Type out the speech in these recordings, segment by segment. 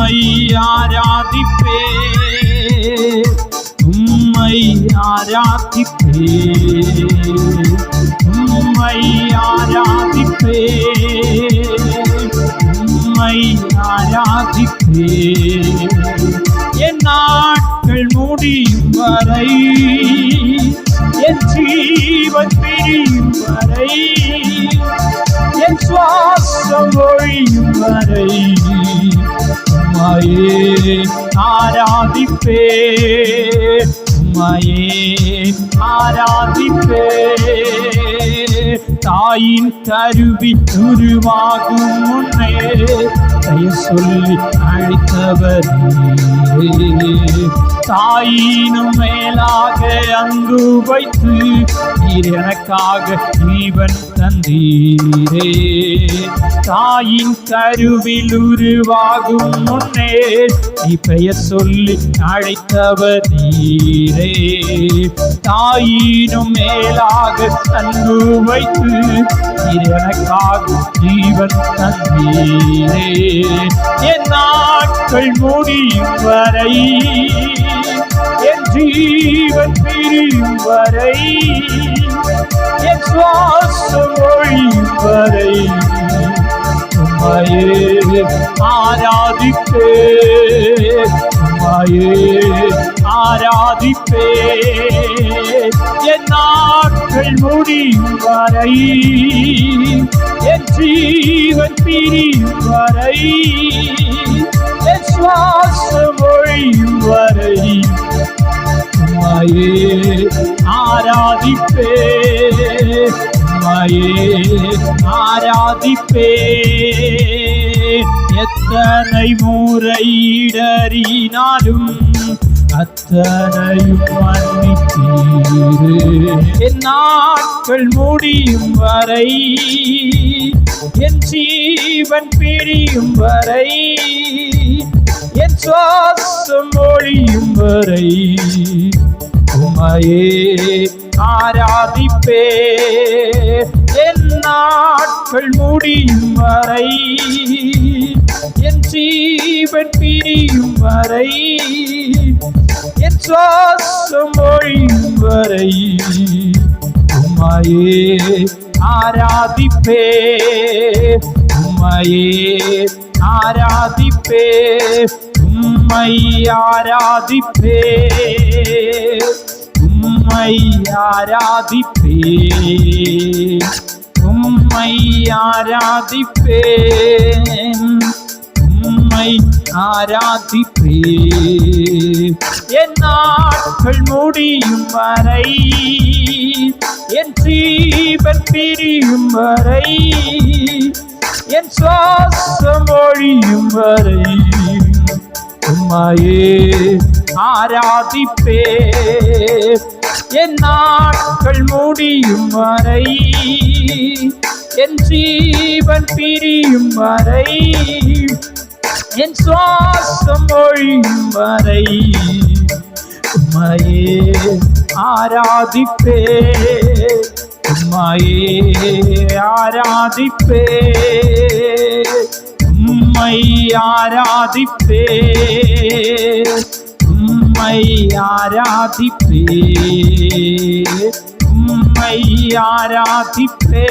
உம்மை ஆராதிப்பே. உம்மை ஆராதிப்பே. உம்மை ஆராதிப்பே. உம்மை ஆராதிப்பே. என் நாட்கள் முடியும் வரை என் ஜீவன் பிரியும் வரை என் சுவாசம் ஒழியும் வரை. உம்மையே ஆராதிப்பே. உம்மையே ஆராதிப்பே. தாயின் கருவி உருவாகும் முன்னே பெயர் சொல்லி அழைத்தவர் தாயினும் மேலாக அங்கு வைத்து நீர் எனக்காக ஜீவன் தந்தீரே. தாயின் கருவில் உருவாகும் முன்னே நீ பெயர் சொல்லி அழைத்தவர் நீரே. தாயினும் மேலாக அன்பு வைத்து நீர் எனக்காக ஜீவன் தந்தீரே. என் நாட்கள் முடியும் வரை என் ஜீவன் பிரியும் வரை என் சுவாசம் ஒழியும் வரை உம்மையே ஆராதிப்பே உம்மையே ஆராதிப்பே என் நாட்கள் முடியும் வரை என் ஜீவன் பிரியும் வரை என் சுவாசம் ஒழியும் வரை உம்மையே ஆராதிப்பே உம்மையே ஆராதிப்பே. எத்தனை முறை அத்தனையும் மன்னித்தீரு. என் நாட்கள் முடியும் வரை என் ஜீவன் பிரியும் வரை என் சுவாசம் ஒழியும் வரை உமையே ஆராதிப்பே. என் நாட்கள் முடியும் வரை என் ஜீவன் பிரியும் வரை என் சுவாசம் ஒழியும் வரை உம்மையே ஆராதிப்பே. உம்மையே ஆராதிப்பே. உம்மை ஆராதிப்பே. உம்மை ஆராதிப்பே உம்மை ஆராதிப்பேன். உம்மை ஆராதிப்பே என் நாட்கள் முடியும் வரை என் ஜீவன் பிரியும் வரை என் சுவாசம் ஒழியும் வரை உம்மையே ஆராதிப்பே என் நாட்கள் முடியும் வரை என் ஜீவன் பிரியும் வரை என் சுவாசம் ஒழியும் வரை உம்மையே ஆராதிப்பே உம்மையே ஆராதிப்பே உம்மை ஆராதிப்பே. உம்மை ஆராதிப்பே. உம்மை ஆராதிப்பே.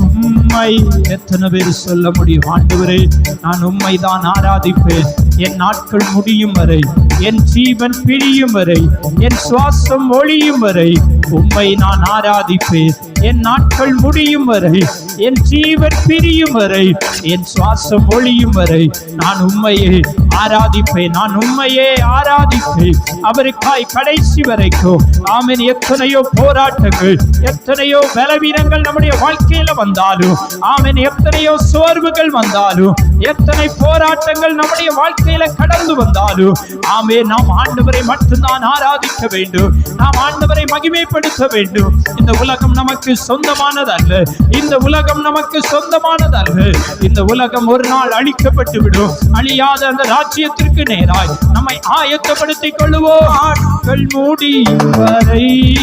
உம்மை எத்தனை பேர் சொல்ல முடியும்? ஆண்டவரே நான் உம்மை தான் ஆராதிப்பேன். என் நாட்கள் முடியும் வரை என் ஜீவன் பிரியும் வரை என் சுவாசம் ஒழியும் வரை உம்மை நான் ஆராதிப்பேன். என் நாட்கள் முடியும் வரை என் ஜீவன் பிரியும் வரை என் சுவாசம் ஒழியும் வரை நான் உண்மையை ஆராதிப்பேன் நான் உண்மையே ஆராதிப்பேன். அவருக்காய் கடைசி வரைக்கும் ஆமென் எத்தனையோ போராட்டங்கள் எத்தனையோ பலவீனங்கள் நம்முடைய வாழ்க்கையில வந்தாலும் ஆமென் எத்தனையோ சோர்வுகள் வந்தாலும் எத்தனை போராட்டங்கள் நம்முடைய வாழ்க்கையில கடந்து வந்தாலும் ஆமே நாம் ஆண்டவரை மட்டும்தான் ஆராதிக்க வேண்டும். நாம் ஆண்டவரை மகிமைப்படுத்த வேண்டும். இந்த உலகம் நமக்கு சொந்தமானதல்ல. இந்த உலகம் நமக்கு சொந்தமானதல்ல. இந்த உலகம் ஒரு நாள் அழிக்கப்பட்டு விடும். அழியாத அந்த ராஜ்யத்திற்கு நேராய் நம்மை ஆயத்தப்படுத்திக் கொள்வோம் ஆட்கள் மூடி வரை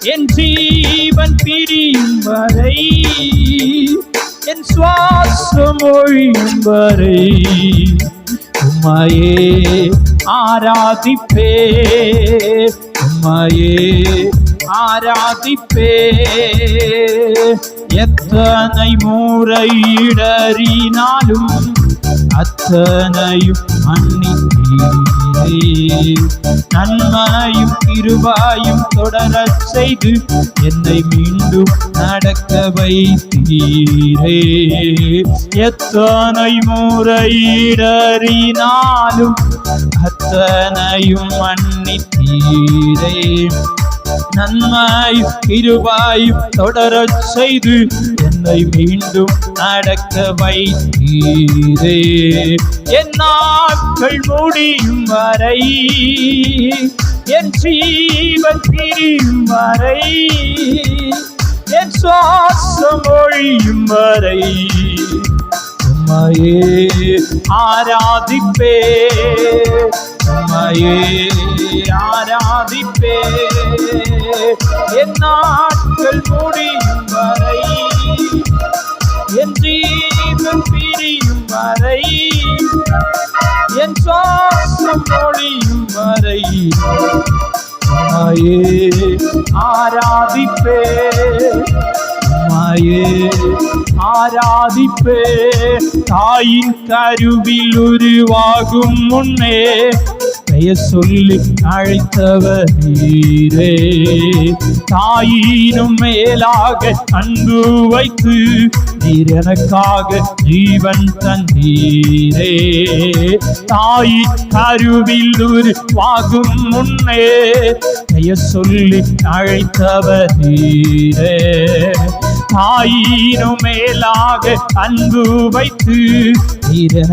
என் ஜீவன் பிரியும் வரை. என் சுவாசம் ஒழியும் வரை உம்மையே ஆராதிப்பே உம்மையே ஆராதிப்பே. எத்தனை முறை அத்தனையும் மன்னித்தீரே. நன்மையும் கிருபாயும் தொடரச் செய்து என்னை மீண்டும் நடக்க வைத்தீரே. எத்தனை முறையிடறினாலும் அத்தனையும் மன்னித்தீரே. நன்மாய் இருவாய் தொடரச் செய்து என்னை மீண்டும் நடக்க வைத்தீரே. என் நாட்கள் முடியும் வரை என் ஜீவன் பிரியும் வரை என் சுவாசம் ஒழியும் வரை. உம்மையே ஆராதிப்பே உம்மையே ஆராதிப்பே என் நாட்கள் முடியும் வரை என் ஜீவன் பிரியும் வரை என் சுவாசம் ஒழியும் வரை. மாயே ஆராதிப்பே உம்மையே ஆராதிப்பே. தாயின் கருவில் உருவாகும் முன்னே பெயர் சொல்லி அழைத்தவர் நீரே. தாயினும் மேலாக அன்பு வைத்து நீர் எனக்காக ஜீவன் தந்தீரே. தாய் கருவில் உருவாகும் முன்னே பெயர் சொல்லி அழைத்தவர் நீரே. தாயினும் மேலாக அன்பு வைத்து நீர்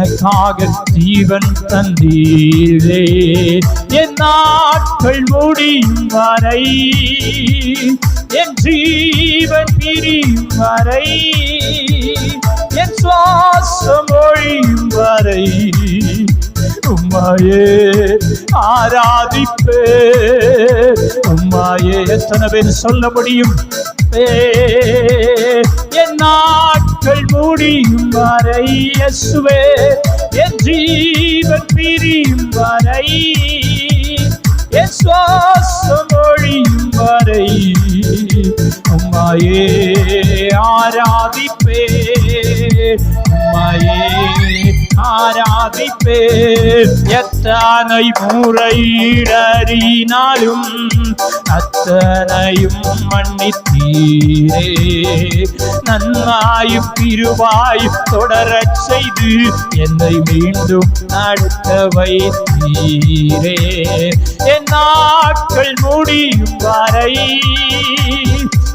ஜீவன் தந்தீரே. என் நாட்கள் முடியும் வரை என் ஜீவன் பிரியும் வரை என் சுவாசம் ஒழியும் வரை. உம்மாயே ஆராதிப்பே. உம்மாயே எத்தனை பேர் சொல்ல முடியும்? என் நாட்கள் முடியும் வரை இயேசுவே என் ஜீவன் பிரியும் வரை என் சுவாசம் ஒழியும் வரை. உம்மாயே ஆராதிப்பே. உம்மாயே ஆராதிப்பே. எத்தனை முறையிடறினாலும் அத்தனையும் மன்னித்தீரே. நன்மாயும் திருவாயும் தொடரச் செய்து என்னை மீண்டும் நடத்த வைத்தீரே. என் நாட்கள் முடியும் வரை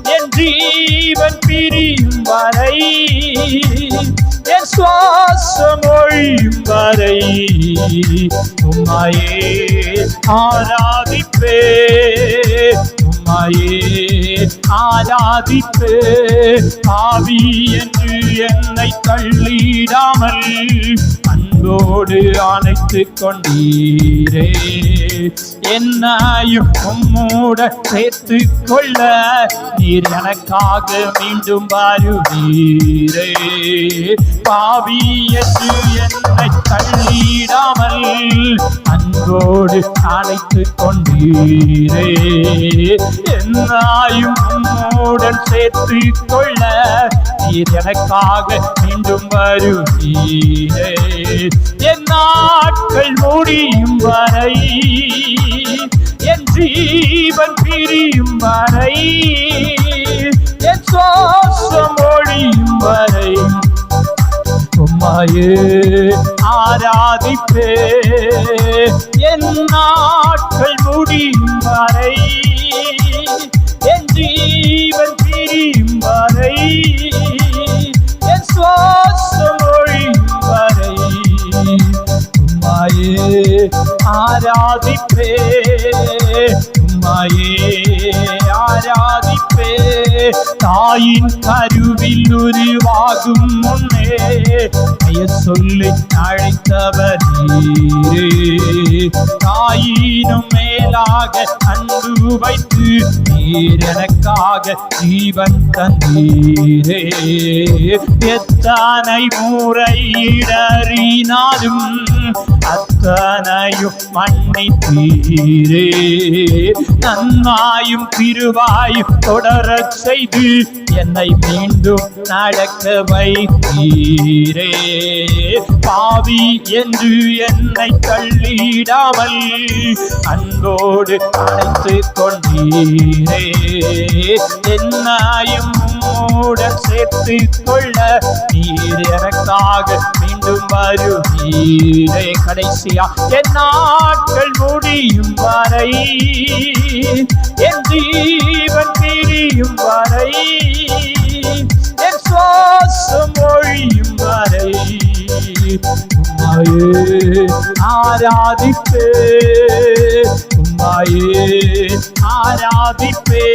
என் ஜீவன் பிரியும் வரை என் சுவாசம் ஒழியும் வரை உம்மையே ஆராதிப்பே உம்மையே ஆராதிப்பே ஆவி என்று என்னை தள்ளிடாமல் அன்போடு அணைத்து கொண்டீரே. என்னையும் உம்மோட சேர்த்து கொள்ள நீர் எனக்காக மீண்டும் வருவீரே. பாவி என்னை தள்ளிடாமல் அன்போடு அழைத்து கொண்டீரே. என்னாயும் உம்முடன் சேர்த்து கொள்ள நீர் எனக்காக மீண்டும் வருவீரே. என் நாட்கள் முடியும் வரை என் ஜீவன் பிரியும் வரை என் சோசம் ஒழியும் வரை. உம்மாயே ஆராதிப்பே என் நாட்கள் முடியும் வரை என் ஜீவன் பிரியும் வரை என் சுவாசம் உம்மாயே ஆராதிப்பே உம்மாயே ஆராதிப்பே தாய் தாயின் கருவில் உருவாகும் முன்னே பெயர் சொல்லி அழைத்தவர் நீரே தாயினும் மேலாக அன்பு வைத்து நீர் எனக்காக ஜீவன் தந்தீரே எத்தனை முறை அத்தனையும் அத்தனையும் தீரே நன்மாயும் திருவாயும் தொடரச் செய்து என்னை மீண்டும் நடக்க வைத்தீரே. பாவி என்று என்னை தள்ளிடாமல் அன்போடு அழைத்து கொண்டீரே. என்னாயும் உம்முடன் சேர்த்து கொள்ள நீர் எனக்காக மீண்டும் வருவீரே கடைசியா. என் நாட்கள் முடியும் வரை என் ஜீவன் பிரியும் வரை என் சுவாசம் ஒழியும் வரை. உம்மாயே ஆராதிப்பே உம்மாயே ஆராதிப்பே.